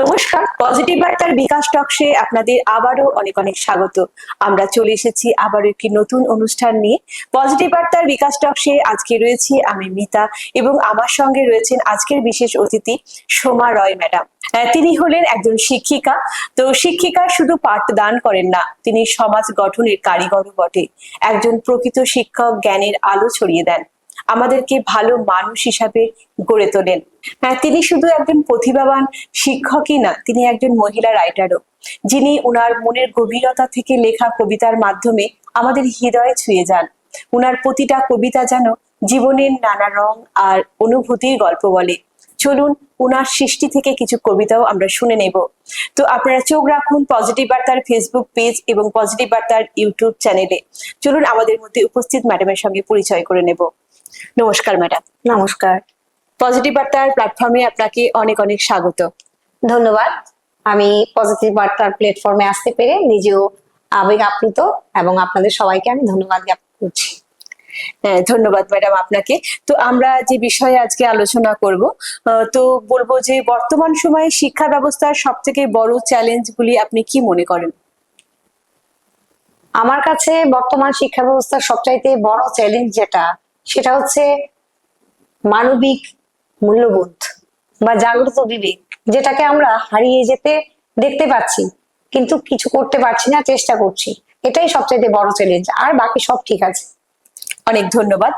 নমস্কার পজিটিভ বার্তার বিকাশ টকসে আপনাদের আবারও অনেক অনেক স্বাগত। আমরা চলে এসেছি আবারও একটি নতুন অনুষ্ঠান নিয়ে। পজিটিভ বার্তার বিকাশ টকসে আজকে রয়েছি আমি মিতা এবং আমার সঙ্গে রয়েছেন আজকের বিশেষ অতিথি সোমা রয় ম্যাডাম। তিনি হলেন একজন শিক্ষিকা। তো শিক্ষিকা শুধু পাঠদান করেন না, তিনি সমাজ গঠনের কারিগরও বটে। একজন প্রকৃত শিক্ষক, জ্ঞানের আলো ছড়িয়ে দেন। আমাদেরকে ভালো মানুষ হিসাবে গড়ে তোলেন। হ্যাঁ তিনি শুধু একজন প্রতিভাবান শিক্ষকই না, তিনি একজন মহিলা রাইটারও যিনি উনার মনের গভীরতা থেকে লেখা কবিতার মাধ্যমে আমাদের হৃদয়ে ছুঁয়ে যান। উনার প্রতিটা কবিতা যেন জীবনের নানা রং আর অনুভূতির গল্প বলে। চলুন, উনার সৃষ্টি থেকে কিছু কবিতাও আমরা শুনে নেব। তো আপনারা চোখ রাখুন পজিটিভ বার্তার ফেসবুক পেজ এবং পজিটিভ বার্তার ইউটিউব চ্যানেলে চলুন, আমাদের মধ্যে উপস্থিত ম্যাডামের সঙ্গে পরিচয় করে নেব। নমস্কার ম্যাডাম। নমস্কার। পজিটিভ বার্তার প্ল্যাটফর্মে আপনাকে অনেক অনেক স্বাগত। ধন্যবাদ। আমি পজিটিভ বার্তার প্ল্যাটফর্মে আসতে পেরে নিজেও আবেগ আপ্লুত এবং আপনাদের সবাইকে আমি ধন্যবাদ জ্ঞাপন করছি। হ্যাঁ ধন্যবাদ ম্যাডাম আপনাকে। তো আমরা যে বিষয়ে আজকে আলোচনা করব তো বলব যে বর্তমান সময়ে শিক্ষা ব্যবস্থার সব থেকে বড় চ্যালেঞ্জগুলি আপনি কি মনে করেন? আমার কাছে বর্তমান শিক্ষা ব্যবস্থার সবচাইতে বড় চ্যালেঞ্জ যেটা সেটা হচ্ছে মানবিক মূল্যবোধ বা জাগ্রত বিবেক, যেটাকে আমরা হারিয়ে যেতে দেখতে পাচ্ছি, কিন্তু কিছু করতে পারছি না, চেষ্টা করছি। এটাই সবচাইতে বড় চ্যালেঞ্জ আর বাকি সব ঠিক আছে। অনেক ধন্যবাদ।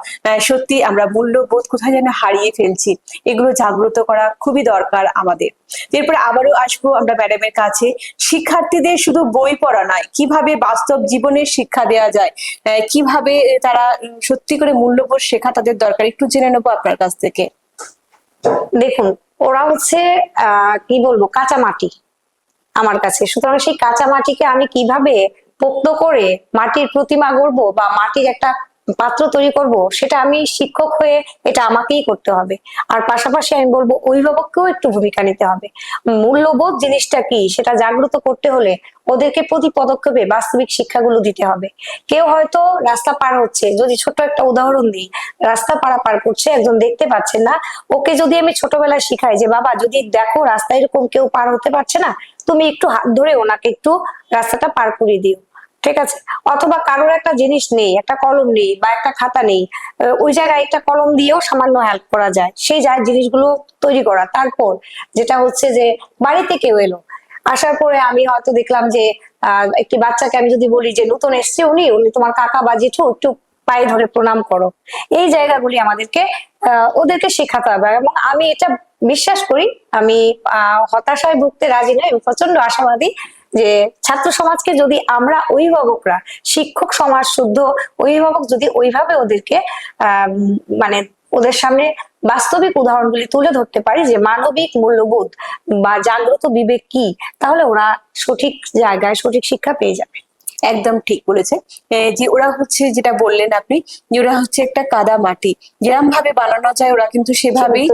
সত্যি আমরা মূল্যবোধ কোথায় যেন হারিয়ে ফেলছি, এগুলো জাগ্রত করা খুবই দরকার আমাদের। এরপর আবারও আসব আমরা ম্যাডামের কাছে। শিক্ষার্থীদের শুধু বই পড়া নয়, কীভাবে বাস্তব জীবনের শিক্ষা দেওয়া যায় কীভাবে তারা সত্যি করে মূল্যবোধ শেখা তাদের দরকার, একটু জেনে নেব আপনার কাছ থেকে। দেখুন, ওরা হচ্ছে কি বলব কাঁচা মাটি আমার কাছে। সুতরাং সেই কাঁচা মাটিকে আমি কীভাবে পোক্ত করে মাটির প্রতিমা গড়বো বা মাটির একটা পাত্র তৈরি করব, সেটা আমি শিক্ষক হয়ে এটা আমাকেই করতে হবে। আর পাশাপাশি আমি বলব, অভিভাবককেও একটু ভূমিকা নিতে হবে। মূল্যবোধ জিনিসটা কি, সেটা জাগ্রত করতে হলে ওদেরকে প্রতি পদক্ষেপে বাস্তবিক শিক্ষাগুলো দিতে হবে। কেউ হয়তো রাস্তা পার হচ্ছে, যদি ছোট একটা উদাহরণ দিই, রাস্তা পারা পার করছে, একজন দেখতে পাচ্ছেন না, ওকে যদি আমি ছোটবেলায় শিখাই যে, বাবা, যদি দেখো রাস্তায় এরকম কেউ পার হতে পারছে না, তুমি একটু হাত ধরে ওনাকে একটু রাস্তাটা পার করে দিও। ঠিক আছে? অথবা কারোর একটা জিনিস নেই, একটা কলম নেই বা একটা খাতা নেই ওই জায়গায় একটা কলম দিয়েও সামান্য হেল্প করা যায়। সেই যায় জিনিসগুলো তৈরি করা। তারপর যেটা হচ্ছে যে বাড়িতে কেউ এলো। আসার পরে আমি হয়তো দেখলাম যে একটি বাচ্চাকে আমি যদি বলি যে, নতুন এসছে উনি উনি তোমার কাকা বা জেঠু, একটু পায়ে ধরে প্রণাম করো। এই জায়গাগুলি আমাদেরকে ওদেরকে শেখাতে হবে। এবং আমি এটা বিশ্বাস করি, আমি হতাশায় ভুগতে রাজি নই প্রচণ্ড আশাবাদী যে ছাত্র সমাজকে যদি আমরা অভিভাবকরা, শিক্ষক সমাজ শুদ্ধ অভিভাবক যদি ওইভাবে ওদেরকে মানে ওদের সামনে বাস্তবিক উদাহরণগুলি তুলে ধরতে পারি যে মানবিক মূল্যবোধ বা জাগ্রত বিবেক কি, তাহলে ওরা সঠিক জায়গায় সঠিক শিক্ষা পেয়ে যাবে। একদম ঠিক বলেছে। যে ওরা হচ্ছে যেটা বললেন আপনি যে ওরা হচ্ছে একটা কাদা মাটি। যেরকম ভাবে বানানো যায় ওরা কিন্তু সেভাবেই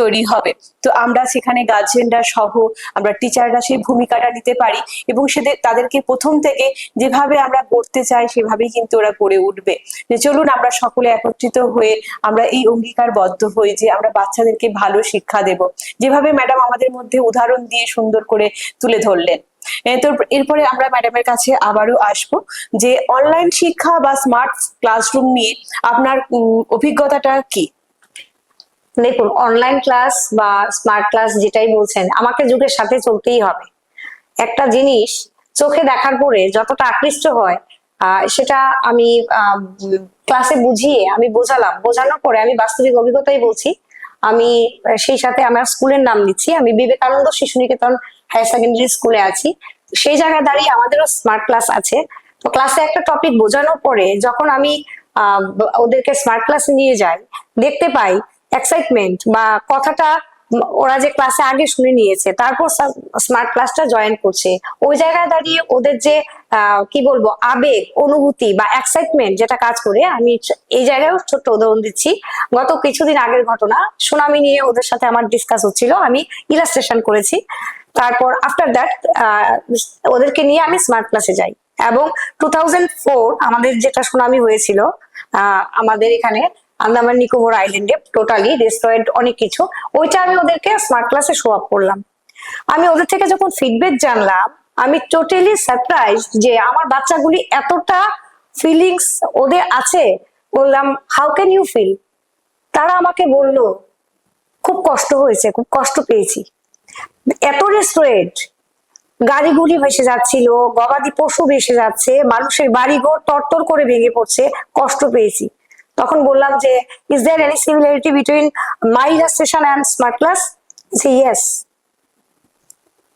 তৈরি হবে। তো আমরা সেখানে গার্জেনরা সহ আমরা টিচাররা সেই ভূমিকাটা নিতে পারি এবং সেদের তাদেরকে প্রথম থেকে যেভাবে আমরা গড়তে চাই সেভাবেই কিন্তু ওরা গড়ে উঠবে। যে চলুন আমরা সকলে একত্রিত হয়ে আমরা এই অঙ্গীকারবদ্ধ হই যে আমরা বাচ্চাদেরকে ভালো শিক্ষা দেব। যেভাবে ম্যাডাম আমাদের মধ্যে উদাহরণ দিয়ে সুন্দর করে তুলে ধরলেন। তো এরপরে আমরা ম্যাডামের কাছে আবারও আসব যে অনলাইন শিক্ষা বা স্মার্ট ক্লাসরুম নিয়ে আপনার অভিজ্ঞতাটা কি? দেখুন অনলাইন ক্লাস বা স্মার্ট ক্লাস যেটাই বলছেন, আমাকে যুগের সাথে চলতেই হবে। একটা জিনিস চোখে দেখার পরে যতটা আকৃষ্ট হয় সেটা আমি ক্লাসে বুঝিয়ে আমি বোঝালাম। বোঝানোর পরে আমি বাস্তবিক অভিজ্ঞতাই বলছি। আমি, সেই সাথে আমার স্কুলের নাম দিচ্ছি। আমি বিবেকানন্দ শিশু নিকেতন হায়ার সেকেন্ডারি স্কুলে আছি। সেই জায়গায় দাঁড়িয়ে আমাদেরও স্মার্ট ক্লাস আছে। তো ক্লাসে একটা টপিক বোঝানোর পরে যখন আমি ওদেরকে স্মার্ট ক্লাসে নিয়ে যাই, দেখতে পাই এক্সাইটমেন্ট বা কথাটা ওরা যে ক্লাসে আগে শুনে নিয়েছে, তারপর স্মার্ট ক্লাসটা জয়েন করছে। ওই জায়গায় দাঁড়িয়ে ওদের যে কি বলব, আবেগ, অনুভূতি বা এক্সাইটমেন্ট যেটা কাজ করে, আমি এই জায়গায় ছোট্ট উদাহরণ দিচ্ছি। গত কিছুদিন আগের ঘটনা, সুনামি নিয়ে ওদের সাথে আমার ডিসকাস হচ্ছিল, আমি ইলাস্ট্রেশন করেছি। তারপর আফটার দ্যাট ওদেরকে নিয়ে আমি স্মার্ট ক্লাসে যাই। এবং টু থাউজেন্ড ফোর আমাদের যেটা সুনামি হয়েছিল আমাদের এখানে আন্দামান নিকোবর আইল্যান্ডে টোটালি রেস্টুরেন্ট অনেক কিছু, ওইটা আমি ওদেরকে স্মার্ট ক্লাসে শো আপ করলাম। আমি ওদের থেকে যখন ফিডব্যাক জানলাম, আমি টোটালি সারপ্রাইজ যে আমার বাচ্চাগুলি এতটা ফিলিংস ওদের আছে। বললাম হাউ ক্যান ইউ ফিল তারা আমাকে বলল, খুব কষ্ট হয়েছে, খুব কষ্ট পেয়েছি। এত রেস্টুরেন্ট গাড়িগুলি ভেসে যাচ্ছিল, গবাদি পশু ভেসে যাচ্ছে, মানুষের বাড়িঘর তরতর করে ভেঙে পড়ছে, কষ্ট পেয়েছি। তখন বললাম যে is there any similarity between my station and smart class yes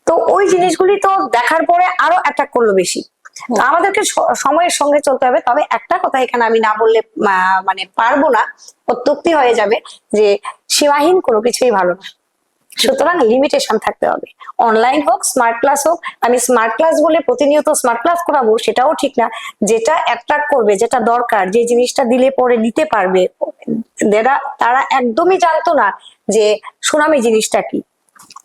তো ওই জিনিসগুলি তো দেখার পরে আরও অ্যাটাক করল বেশি। আমাদেরকে সময়ের সঙ্গে চলতে হবে। তবে একটা কথা এখানে আমি না বললে মানে পারব না, অত্যুক্তি হয়ে যাবে যে, সীমাহীন কোনো কিছুই ভালো না। সুতরাং লিমিটেশন থাকতে হবে। অনলাইন হোক স্মার্ট ক্লাস হোক, আমি স্মার্ট ক্লাস বলে প্রতিনিয়ত স্মার্ট ক্লাস করাবো সেটাও ঠিক না। যেটা অ্যাট্রাক্ট করবে, যেটা দরকার, যে জিনিসটা দিলে পরে নিতে পারবে, তারা একদমই জানতো না যে সুনামি জিনিসটা কি।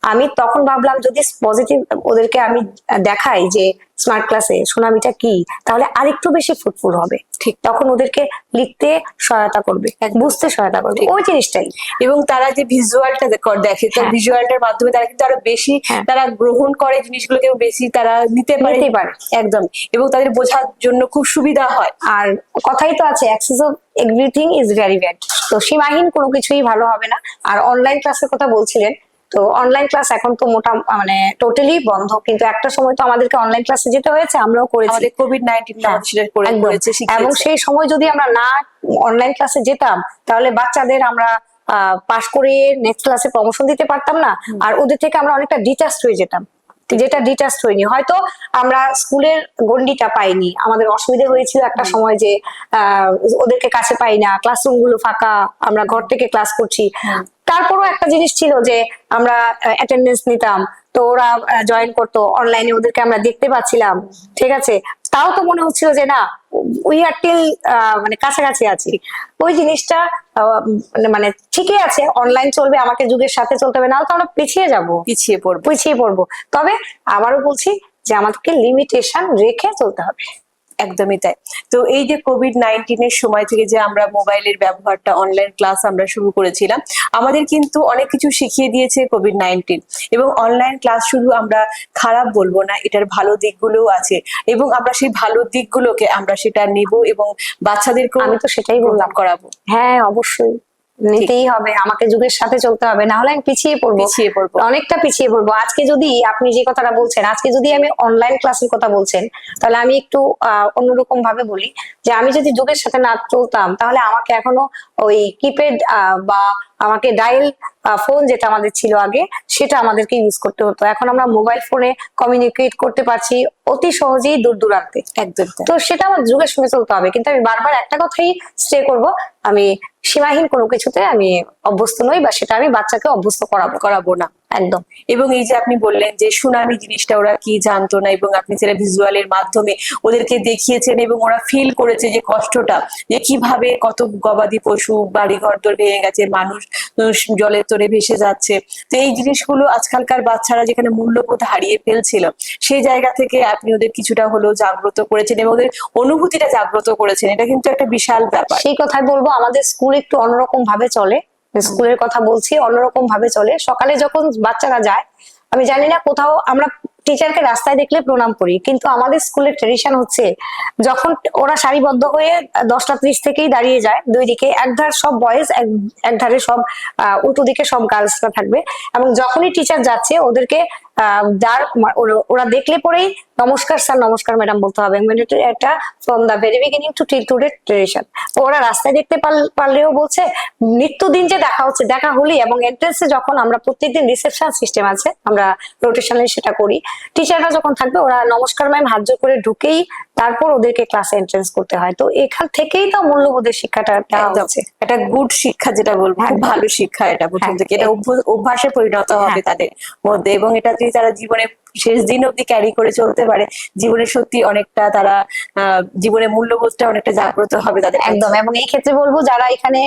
আমি তখন ভাবলাম যদি পজিটিভ ওদেরকে আমি দেখাই যে স্মার্ট ক্লাসে সুনামিটা কি তাহলে আরেকটু বেশি ফ্রুটফুল হবে। ঠিক। তখন ওদেরকে লিখতে সহায়তা করবে বুঝতে সহায়তা করবে ওই জিনিসটাই। এবং তারা যে ভিজুয়ালটা দেখে তো হ্যাঁ। ভিজুয়ালটার মাধ্যমে তারা কিন্তু আরও বেশি হ্যাঁ। তারা গ্রহণ করে জিনিসগুলোকে বেশি তারা নিতে পারে। নিতে পারে। একদম। এবং তাদের বোঝার জন্য খুব সুবিধা হয়। আর কথাই তো আছে access of everything is very bad তো সীমাহীন কোনো কিছুই ভালো হবে না। আর অনলাইন ক্লাসের কথা বলছিলেন তো অনলাইন ক্লাস এখন তো মোটা মানে টোটালি বন্ধ। কিন্তু একটা সময় তো আমাদেরকে অনলাইন ক্লাসে যেতে হয়েছে আমরাও করেছি। আমাদের কোভিড নাইন্টিন হ্যাঁ, সেটা করে। করেছে এবং সেই সময় যদি আমরা না অনলাইন ক্লাসে যেতাম তাহলে বাচ্চাদের আমরা পাশ করে নেক্সট ক্লাসে প্রমোশন দিতে পারতাম না। আর ওদের থেকে আমরা অনেকটা ডিটাচ হয়ে যেতাম। যেটা ডিটাচ হয়নি। হয়তো আমরা স্কুলের গন্ডিটা পাইনি। আমাদের অসুবিধা হয়েছিল একটা সময় যে আহ, ওদেরকে কাছে পাই না। ক্লাসরুমগুলো ফাঁকা আমরা ঘর থেকে ক্লাস করছি। তারপরও একটা জিনিস ছিল যে আমরা অ্যাটেন্ডেন্স নিতাম তো ওরা জয়েন করতো অনলাইনে ওদেরকে আমরা দেখতে পাচ্ছিলাম ঠিক আছে? তাও তো মনে হচ্ছিল যে না উই আর টিল মানে কাছাকাছি আছি। ওই জিনিসটা মানে ঠিকই আছে অনলাইন চলবে আমাকে যুগের সাথে চলতে হবে নাহলে তো আমরা পিছিয়ে যাব। পিছিয়ে পড়ব। পিছিয়ে পড়ব। তবে আবারও বলছি যে আমাদেরকে লিমিটেশন রেখে চলতে হবে। একদমই তাই। তো এই যে কোভিড নাইন্টিনের সময় থেকে যে আমরা মোবাইলের ব্যবহারটা অনলাইন ক্লাস আমরা শুরু করেছিলাম আমাদের কিন্তু অনেক কিছু শিখিয়ে দিয়েছে কোভিড নাইন্টিন এবং অনলাইন ক্লাস শুধু আমরা খারাপ বলব না এটার ভালো দিকগুলোও আছে। এবং আমরা সেই ভালো দিকগুলোকে আমরা সেটা নিব এবং বাচ্চাদেরকে আমি তো সেটাই বললাম। করাবো। হ্যাঁ অবশ্যই। নিতেই হবে আমাকে যুগের সাথে চলতে হবে না হলে আমি পিছিয়ে পড়ব। পিছিয়ে পড়ব। অনেকটা পিছিয়ে পড়ব। আজকে যদি আপনি যে কথাটা বলছেন আজকে যদি আমি অনলাইন ক্লাসের কথা বলছেন তাহলে আমি একটু আহ, অন্যরকম ভাবে বলি যে আমি যদি যুগের সাথে না চলতাম তাহলে আমাকে এখনও ওই কিপ্যাড বা আমাকে ডায়াল ফোন যেটা আমাদের ছিল আগে সেটা আমাদেরকে ইউজ করতে হতো। এখন আমরা মোবাইল ফোনে কমিউনিকেট করতে পারছি অতি সহজেই দূর দূরান্তে। একদম তো সেটা আমার যুগের সঙ্গে চলতে হবে কিন্তু আমি বারবার একটা কথাই স্টে করব আমি সীমাহীন কোনো কিছুতে আমি অভ্যস্ত নই বা সেটা আমি বাচ্চাকে অভ্যস্ত করাবো। করাবো না। একদম। এবং এই যে আপনি বললেন যে সুনামি জিনিসটা ওরা কি জানতো না এবং আপনি সেটা ভিজুয়ালের মাধ্যমে ওদেরকে দেখিয়েছেন এবং ওরা ফিল করেছে যে কষ্টটা, যে কীভাবে কত গবাদি পশু বাড়ি ঘর তোর ভেঙে গেছে, মানুষ জলের তোরে ভেসে যাচ্ছে। তো এই জিনিসগুলো আজকালকার বাচ্চারা যেখানে মূল্যবোধ হারিয়ে ফেলছিল, সেই জায়গা থেকে আপনি ওদের কিছুটা হলেও জাগ্রত করেছেন এবং ওদের অনুভূতিটা জাগ্রত করেছেন। এটা কিন্তু একটা বিশাল ব্যাপার। সেই কথাই বলব, আমাদের স্কুল একটু অন্যরকম ভাবে চলে। স্কুলের কথা বলছি, অন্যরকম ভাবে চলে। সকালে যখন বাচ্চারা যায়, আমি জানি না কোথাও আমরা টিচারকে রাস্তায় দেখলে প্রণাম করি, কিন্তু আমাদের স্কুলের ট্রেডিশন হচ্ছে, যখন ওরা সারিবদ্ধ হয়ে দশটা ত্রিশ থেকেই দাঁড়িয়ে যায়, দুই দিকে, একধার সব বয়েজ এক ধারে সব উল্টো দিকে সব গার্লসরা থাকবে। এবং যখনই টিচার যাচ্ছে, ওদেরকে দাঁড় ওরা- দেখলে পরেই, নমস্কার স্যার, নমস্কার ম্যাডাম বলতে হবে। মানে একটা from the very beginning to till to tradition ওরা রাস্তায় দেখতে পারল- পারলেও বলছে নিত্যদিন যে দেখা হচ্ছে, দেখা হলেই এবং এন্ট্রেন্সে যখন আমরা প্রত্যেকদিন রিসেপশন সিস্টেম আছে, আমরা রোটেশনালি সেটা করি। টিচাররা যখন থাকবে, ওরা নমস্কার ম্যাম হাত জোর করে ঢুকেই তারপর ওদেরকে ক্লাসে এন্ট্রেন্স করতে হয়। তো এখান থেকেই তো মূল্যবোধের শিক্ষাটা একটা গুড শিক্ষা যেটা বলব খুব হ্যাঁ। ভালো শিক্ষা এটা প্রথম হ্যাঁ। থেকে। এটা অভ্যাসে পরিণত হবে হ্যাঁ। তাদের মধ্যে। এবং এটা যদি তারা জীবনে শেষ দিন অব্দি ক্যারি করে চলতে পারে জীবনে সত্যি অনেকটা তারা আহ জীবনের মূল্যবোধটা অনেকটা জাগ্রত হবে তাদের একদম। এবং এই ক্ষেত্রে বলব যারা এখানে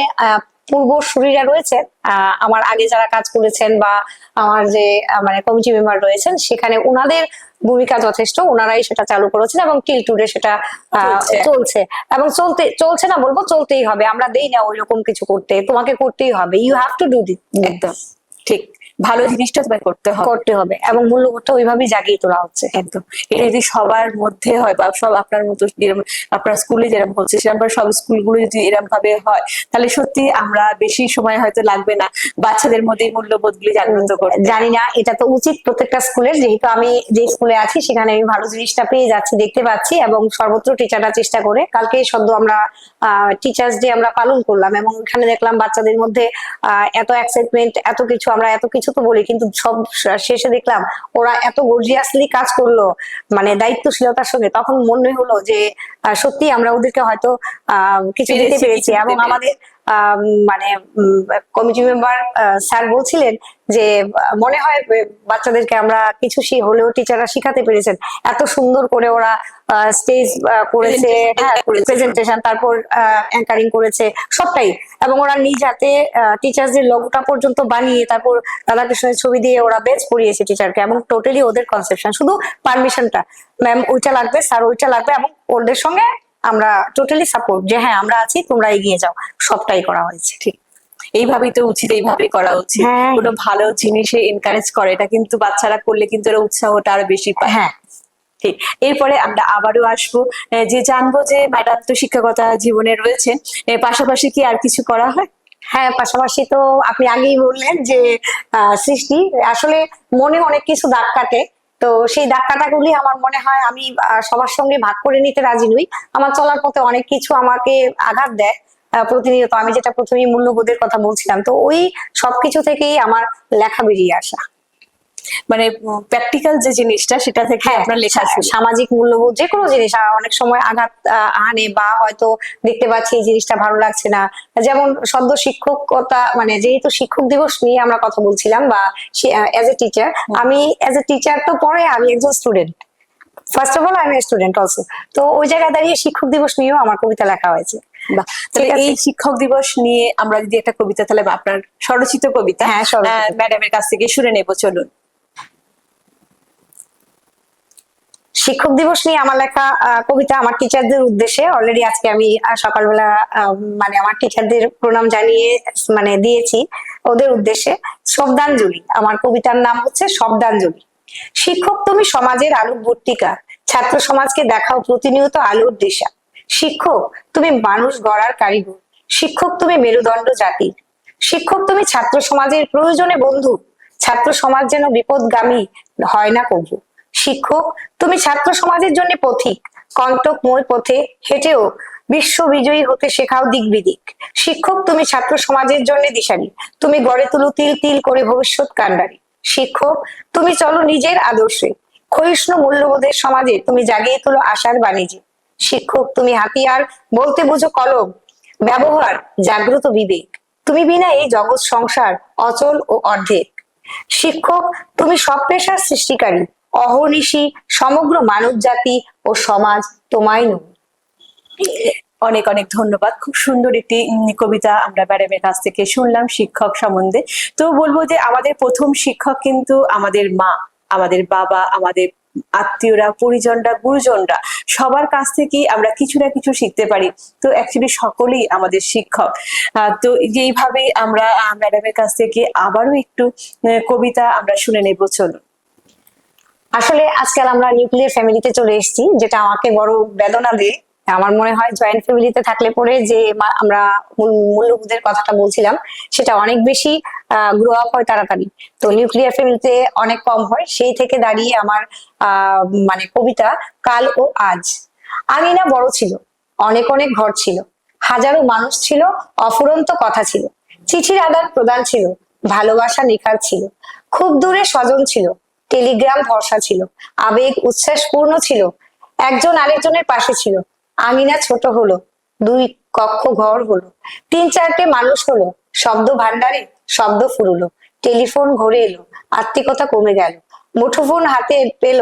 পূর্বসূরীরা রয়েছেন আহ, আমার আগে যারা কাজ করেছেন বা আমার যে মানে কমিটি মেম্বার রয়েছেন সেখানে ওনাদের ভূমিকা যথেষ্ট। ওনারাই সেটা চালু করেছেন এবং টিল টুডে সেটা আহ, চলছে। চলছে। এবং চলতে চলছে না বলব চলতেই হবে। আমরা দেই না ওই রকম কিছু করতে। তোমাকে করতেই হবে। You have to do this একদম। ঠিক। ভালো জিনিসটা তোমায় করতে হবে। করতে হবে এবং মূল্যবোধটা ওইভাবেই জাগিয়ে তোলা হচ্ছে। একদম। এটা যদি সবার মধ্যে হয় বা সব আপনার মতো আপনার স্কুলে যেরকম হচ্ছে সেরকম সব স্কুলগুলো যদি এরকম ভাবে হয় তাহলে সত্যি আমরা বেশি সময় হয়তো লাগবে না। বাচ্চাদের মধ্যে মূল্যবোধ গুলি জাগ্রত করতে। জানি না এটা তো উচিত প্রত্যেকটা স্কুলের যেহেতু আমি যে স্কুলে আছি সেখানে আমি ভালো জিনিসটা পেয়ে যাচ্ছি দেখতে পাচ্ছি এবং সর্বত্র টিচাররা চেষ্টা করে। কালকে সদ্য আমরা টিচার্স ডে আমরা পালন করলাম এবং ওখানে দেখলাম বাচ্চাদের মধ্যে আহ, এত এক্সাইটমেন্ট এত কিছু আমরা এত কিছু তো বলি কিন্তু সব শেষে দেখলাম ওরা এত গর্জিয়াসলি কাজ করল মানে দায়িত্বশীলতার সঙ্গে। তখন মনে হলো যে সত্যি আমরা ওদেরকে হয়তো আহ, কিছু দিতে পেরেছি, কিছু এবং আমাদের মানে কমিটি মেম্বার স্যার বলছিলেন যে মনে হয় বাচ্চাদেরকে আমরা কিছু হলেও টিচাররা শিখাতে পেরেছেন। এত সুন্দর করে ওরা স্টেজ করেছে। প্রেজেন্টেশন তারপর অ্যাঙ্কারিং করেছে সবটাই। এবং ওরা নিজ হাতে টিচার্সদের লোগোটা পর্যন্ত বানিয়ে তারপর রাধাকৃষ্ণের ছবি দিয়ে ওরা বেচ পড়িয়েছে টিচারকে এবং টোটালি ওদের কনসেপশন শুধু পারমিশনটা ম্যাম ওইটা লাগবে স্যার ওইটা লাগবে এবং ওদের সঙ্গে আমরা টোটালি সাপোর্ট যে হ্যাঁ আমরা আছি তোমরা এগিয়ে যাও। সবটাই করা হয়েছে। ঠিক। এইভাবেই তো উচিত এইভাবেই করা উচিত। হ্যাঁ। কোনো ভালো জিনিসে এনকারেজ করে এটা কিন্তু বাচ্চারা করলে কিন্তু এরা উৎসাহটা আরও বেশি পায়। হ্যাঁ। ঠিক। এরপরে আমরা আবারও আসব। যে জানব যে ম্যাডাম তো শিক্ষকতা জীবনে রয়েছেন পাশাপাশি কি আর কিছু করা হয়? হ্যাঁ পাশাপাশি তো আপনি আগেই বললেন যে সৃষ্টি। আসলে মনে অনেক কিছু দাগ কাটে। তো সেই ধাক্কাটা গুলি আমার মনে হয় আমি সবার সঙ্গে ভাগ করে নিতে রাজি নই। আমার চলার পথে অনেক কিছু আমাকে আঘাত দেয় প্রতিনিয়ত। আমি যেটা প্রথমেই মূল্যবোধের কথা বলছিলাম, তো ওই সবকিছু থেকেই আমার লেখা বেরিয়ে আসা। মানে প্র্যাকটিক্যাল যে জিনিসটা সেটা থেকে হ্যাঁ আপনার লেখা সামাজিক মূল্যবোধ যে কোনো জিনিস অনেক সময় আঘাত আনে বা হয়তো দেখতে পাচ্ছি এই জিনিসটা ভালো লাগছে না। যেমন সদ্য শিক্ষকতা মানে যেহেতু শিক্ষক দিবস নিয়ে আমরা কথা বলছিলাম বা এজ এ টিচার আমি এজ এ টিচার তো পরে আমি একজন স্টুডেন্ট ফার্স্ট অফ অল আমি স্টুডেন্ট অলসো তো ওই জায়গায় দাঁড়িয়ে শিক্ষক দিবস নিয়েও আমার কবিতা লেখা হয়েছে। তাহলে এই শিক্ষক দিবস নিয়ে আমরা যদি একটা কবিতা তাহলে আপনার স্বরচিত কবিতা হ্যাঁ, ম্যাডামের কাছ থেকে শুনে নেব চলুন। শিক্ষক দিবস নিয়ে আমার লেখা কবিতা আমার টিচারদের উদ্দেশ্যে। অলরেডি আজকে আমি সকালবেলা মানে আমার টিচারদের প্রণাম জানিয়ে মানে দিয়েছি ওদের উদ্দেশ্যে। শব্দাঞ্জলি, আমার কবিতার নাম হচ্ছে শব্দাঞ্জলি। শিক্ষক তুমি সমাজের আলোকবর্তিকা ছাত্র সমাজকে দেখাও প্রতিনিয়ত আলোর দিশা। শিক্ষক তুমি মানুষ গড়ার কারিগর, শিক্ষক তুমি মেরুদণ্ড জাতির শিক্ষক তুমি ছাত্র সমাজের প্রয়োজনে বন্ধু, ছাত্র সমাজ যেন বিপদগামী হয় না কবু। শিক্ষক, তুমি ছাত্র সমাজের জন্য পথিক। কন্টক কণ্টকময় পথে হেঁটেও বিশ্ব বিজয়ী হতে শেখাও দিক বিদিক শিক্ষক, তুমি ছাত্র সমাজের জন্য দিশারি। তুমি গড়ে তুলো তিল তিল করে ভবিষ্যৎ কাণ্ডারি। শিক্ষক, তুমি চলো নিজের আদর্শে। ক্ষয়িষ্ণু মূল্যবোধের সমাজে তুমি জাগিয়ে তুলো আশার বাণিজ্যে। শিক্ষক, তুমি হাতিয়ার, বলতে বুঝো কলম। ব্যবহার, জাগ্রত বিবেক। তুমি বিনা এই জগৎ সংসার অচল ও অর্ধেক। শিক্ষক, তুমি সব পেশার সৃষ্টিকারী। অহর্নিশি সমগ্র মানব জাতি ও সমাজ তোমায় নয়। অনেক অনেক ধন্যবাদ। খুব সুন্দর একটি কবিতা আমরা ম্যাডামের কাছ থেকে শুনলাম শিক্ষক সম্বন্ধে। তো বলব যে আমাদের প্রথম শিক্ষক কিন্তু আমাদের মা, আমাদের বাবা, আমাদের আত্মীয়রা, পরিজনরা, গুরুজনরা, সবার কাছ থেকেই আমরা কিছু না কিছু শিখতে পারি। তো অ্যাকচুয়ালি সকলেই আমাদের শিক্ষক। তো যেইভাবে আমরা ম্যাডামের কাছ থেকে আবারও একটু কবিতা আমরা শুনে নেব, চলুন। আসলে আজকাল আমরা নিউক্লিয়ার ফ্যামিলিতে চলে এসেছি, যেটা আমাকে বড় বেদনা দেয়। আমার মনে হয় জয়েন্ট ফ্যামিলিতে থাকলে পরে যে আমরা মূল্যবোধের কথাটা বলছিলাম, সেটা অনেক বেশি গ্রো আপ হয় তাড়াতাড়ি। তো নিউক্লিয়ার ফ্যামিলিতে অনেক কম হয়। সেই থেকে দাঁড়িয়ে আমার মানে কবিতা কাল ও আজ। আগে আঙিনা বড় ছিল, অনেক অনেক ঘর ছিল। হাজারো মানুষ ছিল, অফুরন্ত কথা ছিল। চিঠির আদান প্রদান ছিল, ভালোবাসা নিখার ছিল। খুব দূরে স্বজন ছিল টেলিগ্রাম ভরসা ছিল, আবেগ উচ্ছ্বাস পূর্ণ ছিল, একজন আরেকজনের পাশে ছিল। আঙিনা ছোট হলো, দুই কক্ষ ঘর হলো, তিন চারটে মানুষ হলো, শব্দ ভান্ডারে শব্দ ফুরুলো, টেলিফোন ঘরে এলো, আত্মিকতা কমে গেল, মুঠোফোন হাতে পেল,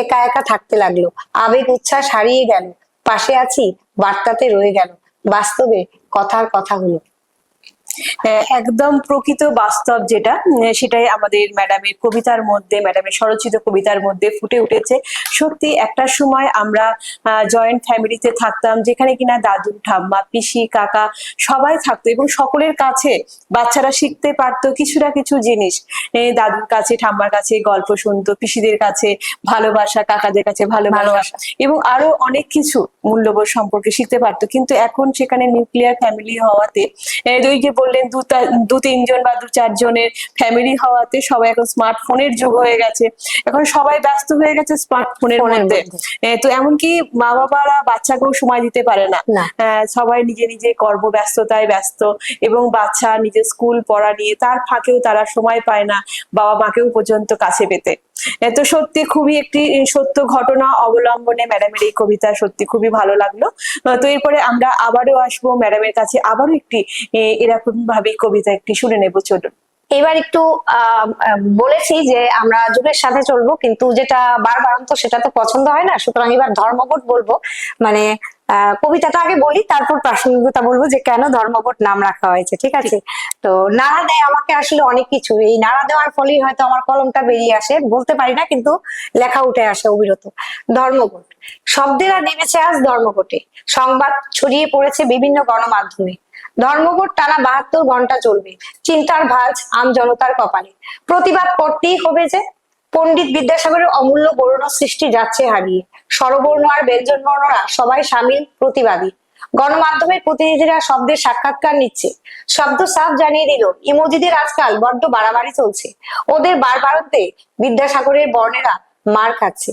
একা একা থাকতে লাগল, আবেগ উচ্ছ্বাস হারিয়ে গেল, পাশে আছি, বার্তাতে রয়ে গেল, বাস্তবে কথার কথা হলো। একদম প্রকৃত বাস্তব যেটা সেটাই আমাদের ম্যাডামের কবিতার মধ্যে ম্যাডামের স্বরচিত কবিতার মধ্যে ফুটে উঠেছে। সত্যি একটা সময় আমরা জয়েন্ট ফ্যামিলিতে থাকতাম যেখানে কিনা দাদু ঠাম্মা পিসি কাকা সবাই থাকতো এবং সকলের কাছে বাচ্চারা শিখতে পারতো কিছু না কিছু জিনিস। দাদুর কাছে ঠাম্মার কাছে গল্প শুনতো পিসিদের কাছে ভালোবাসা কাকাদের কাছে ভালোবাসা ভালোবাসা। এবং আরও অনেক কিছু মূল্যবোধ সম্পর্কে শিখতে পারতো। কিন্তু এখন সেখানে নিউক্লিয়ার ফ্যামিলি হওয়াতে ওই যে বললেন দু তিনজন বা দু চারজনের ফ্যামিলি হওয়াতে সবাই এখন স্মার্টফোনের যুগ হয়ে গেছে। এখন সবাই ব্যস্ত হয়ে গেছে স্মার্টফোনের মধ্যে। তো এমনকি মা বাবারা বাচ্চাকেও সময় দিতে পারে না। সবাই নিজে নিজে কর্মব্যস্ততায় ব্যস্ত এবং বাচ্চা নিজের স্কুল পড়া নিয়ে তার ফাঁকেও তারা সময় পায় না বাবা মাকেও পর্যন্ত কাছে পেতে। তো সত্যি খুবই একটি সত্য ঘটনা অবলম্বনে ম্যাডামের এই কবিতা সত্যি খুবই ভালো লাগল। তো এরপরে আমরা আবারও আসব ম্যাডামের কাছে আবারও একটি এরকম ভাবে কবিতা একটি শুনে নেব, চলুন। এবার একটু বলেছি যে আমরা যুগের সাথে চলবো, কিন্তু যেটা বারবার তো সেটা তো পছন্দ হয় না। সুতরাং এবার ধর্মঘট বলব। মানে কবিতাটা আগে বলি, তারপর প্রাসঙ্গিকতা বলব যে কেন ধর্মঘট নাম রাখা হয়েছে, ঠিক আছে? তো নাড়া দেয় আমাকে আসলে অনেক কিছু। এই নাড়া দেওয়ার ফলেই হয়তো আমার কলমটা বেরিয়ে আসে, বলতে পারি না, কিন্তু লেখা উঠে আসে অবিরত। ধর্মঘট। শব্দেরা নেমেছে আজ ধর্মঘটে। সংবাদ ছড়িয়ে পড়েছে বিভিন্ন গণমাধ্যমে। ধর্মঘট টানা বাহাত্তর ঘণ্টা চলবে। চিন্তার ভাঁজ আম জনতার কপালে। প্রতিবাদ করতেই হবে যে পণ্ডিত বিদ্যাসাগরের অমূল্য বর্ণ সৃষ্টি যাচ্ছে হারিয়ে। স্বরবর্ণ আর ব্যঞ্জন বর্ণরা সবাই সামিল, প্রতিবাদী। গণমাধ্যমের প্রতিনিধিরা শব্দের সাক্ষাৎকার নিচ্ছে। শব্দ সাফ জানিয়ে দিল, ইমোজিদের আজকাল বড্ড বাড়াবাড়ি চলছে। ওদের বারবারতে বিদ্যাসাগরের বর্ণেরা মার খাচ্ছে।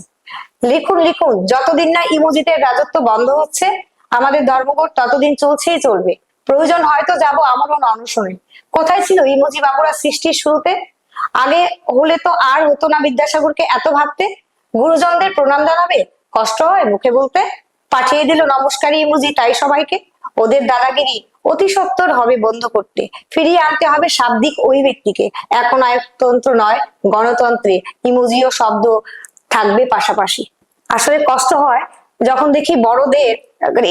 লিখুন লিখুন, যতদিন না ইমোজিদের রাজত্ব বন্ধ হচ্ছে, আমাদের ধর্মঘট ততদিন চলছেই চলবে। প্রয়োজন হয়তো যাব আমরণ অনশনে কোথায় ছিল? ইমোজি বাবুরা সৃষ্টির শুরুতে? আগে হলে তো আর হতো না বিদ্যাসাগরকে এত ভাবতে। গুরুজনদের প্রণাম জানাবে? কষ্ট হয় মুখে বলতে। পাঠিয়ে দিল নমস্কারী ইমোজি তাই সবাইকে। ওদের দাদাগিরি অতি সত্তর হবে বন্ধ করতে। ফিরিয়ে আনতে হবে শাব্দিক ওই ব্যক্তিকে। এখন আয়তন্ত্র নয়, গণতন্ত্রে ইমোজি শব্দ থাকবে পাশাপাশি। আসলে কষ্ট হয় যখন দেখি বড়দের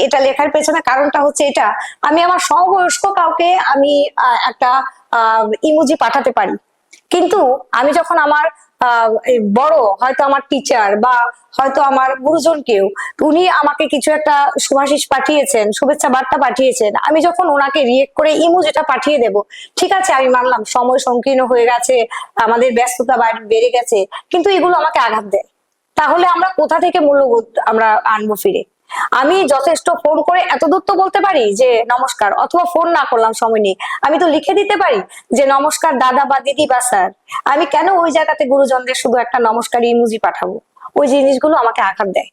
এটা লেখার পেছনে কারণটা হচ্ছে এটা, আমি আমার সমবয়স্ক কাউকে আমি একটা ইমোজি পাঠাতে পারি। কিন্তু আমি যখন আমার বড়, হয়তো আমার টিচার বা হয়তো আমার গুরুজন কেউ, উনি আমাকে কিছু একটা শুভাশিস পাঠিয়েছেন, শুভেচ্ছা বার্তা পাঠিয়েছেন, আমি যখন ওনাকে রিয়েক্ট করে ইমোজিটা পাঠিয়ে দেব, ঠিক আছে, আমি মানলাম, সময় সংকীর্ণ হয়ে গেছে, আমাদের ব্যস্ততা বেড়ে গেছে, কিন্তু এগুলো আমাকে আঘাত দেয়। তাহলে আমরা কোথা থেকে মূল্যবোধ আমরা আনব ফিরে? আমি যথেষ্ট ফোন করে এত দূর তো বলতে পারি যে নমস্কার, অথবা ফোন না করলাম সময় নেই আমি তো লিখে দিতে পারি যে নমস্কার দাদা বা দিদি বা স্যার আমি কেন ওই জায়গাতে গুরুজনদের শুধু একটা নমস্কার ইমুজি পাঠাবো? ওই জিনিসগুলো আমাকে আঘাত দেয়।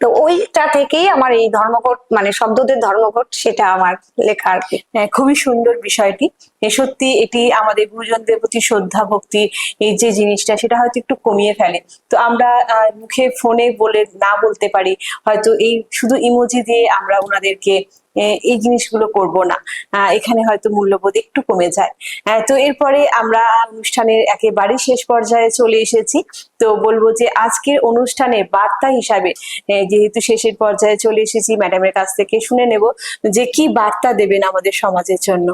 তো ওইটা থেকেই আমার এই ধর্মঘট মানে শব্দদের ধর্মঘট, সেটা আমার লেখা আর কি। হ্যাঁ খুবই সুন্দর বিষয়টি। সত্যি এটি আমাদের গুরুজনদের প্রতি শ্রদ্ধা, ভক্তি, এই যে জিনিসটা সেটা হয়তো একটু কমিয়ে ফেলে। তো আমরা মুখে ফোনে বলে না বলতে পারি, হয়তো এই শুধু ইমোজি দিয়ে আমরা ওনাদেরকে এই জিনিসগুলো করব না। এখানে হয়তো মূল্যবোধ একটু কমে যায়। তো এরপরে আমরা অনুষ্ঠানের একেবারে শেষ পর্যায়ে চলে এসেছি। তো বলব যে আজকের অনুষ্ঠানে বার্তা হিসাবে যেহেতু শেষের পর্যায়ে চলে এসেছি, ম্যাডামের কাছ থেকে শুনে নেব যে কি বার্তা দেবেন আমাদের সমাজের জন্য।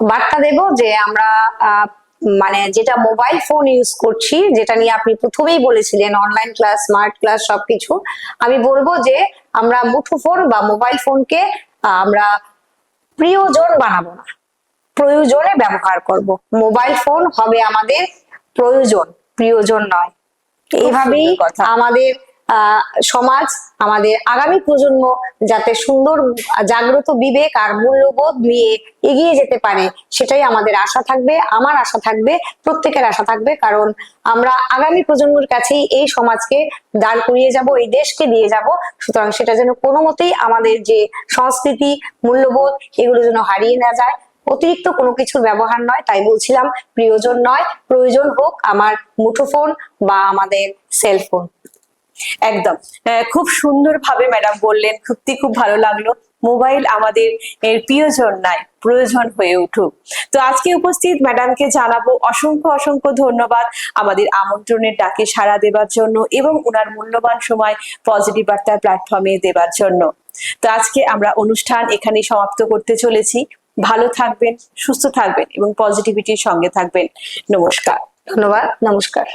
বার্তা দেব যে আমরা মানে যেটা মোবাইল ফোন ইউজ করছি যেটা নিয়ে আপনি প্রথমেই বলেছিলেন অনলাইন ক্লাস স্মার্ট ক্লাস সবকিছু আমি বলব যে আমরা মুঠো ফোন বা মোবাইল ফোনকে আমরা প্রিয়জন বানাবো না। প্রয়োজনে ব্যবহার করব। মোবাইল ফোন হবে আমাদের প্রয়োজন প্রিয়জন নয়। এইভাবেই কথা। আমাদের সমাজ, আমাদের আগামী প্রজন্ম যাতে সুন্দর, জাগ্রত বিবেক আর মূল্যবোধ নিয়ে এগিয়ে যেতে পারে, সেটাই আমাদের আশা থাকবে, আমার আশা থাকবে, প্রত্যেকের আশা থাকবে, কারণ আমরা আগামী প্রজন্মের কাছেই এই সমাজকে দাঁড় করিয়ে যাব, এই দেশকে দিয়ে যাব। সুতরাং সেটা যেন কোনো মতেই আমাদের যে সংস্কৃতি, মূল্যবোধ, এগুলো যেন হারিয়ে না যায়। অতিরিক্ত কোনো কিছুর ব্যবহার নয়, তাই বলছিলাম, প্রিয়জন নয়, প্রয়োজন হোক আমার মুঠোফোন বা আমাদের সেলফোন একদম। খুব সুন্দর ভাবে ম্যাডাম বললেন, সত্যি খুব ভালো লাগল। মোবাইল আমাদের, এর প্রিয়জন নাই, প্রয়োজন হয়ে উঠুক। তো আজকে উপস্থিত ম্যাডামকে জানাব অসংখ্য অসংখ্য ধন্যবাদ আমাদের আমন্ত্রণের ডাকে সাড়া দেবার জন্য এবং ওনার মূল্যবান সময় পজিটিভ বার্তার প্ল্যাটফর্মে দেবার জন্য। তো আজকে আমরা অনুষ্ঠান এখানে সমাপ্ত করতে চলেছি। ভালো থাকবেন, সুস্থ থাকবেন এবং পজিটিভিটির সঙ্গে থাকবেন। নমস্কার। ধন্যবাদ, নমস্কার।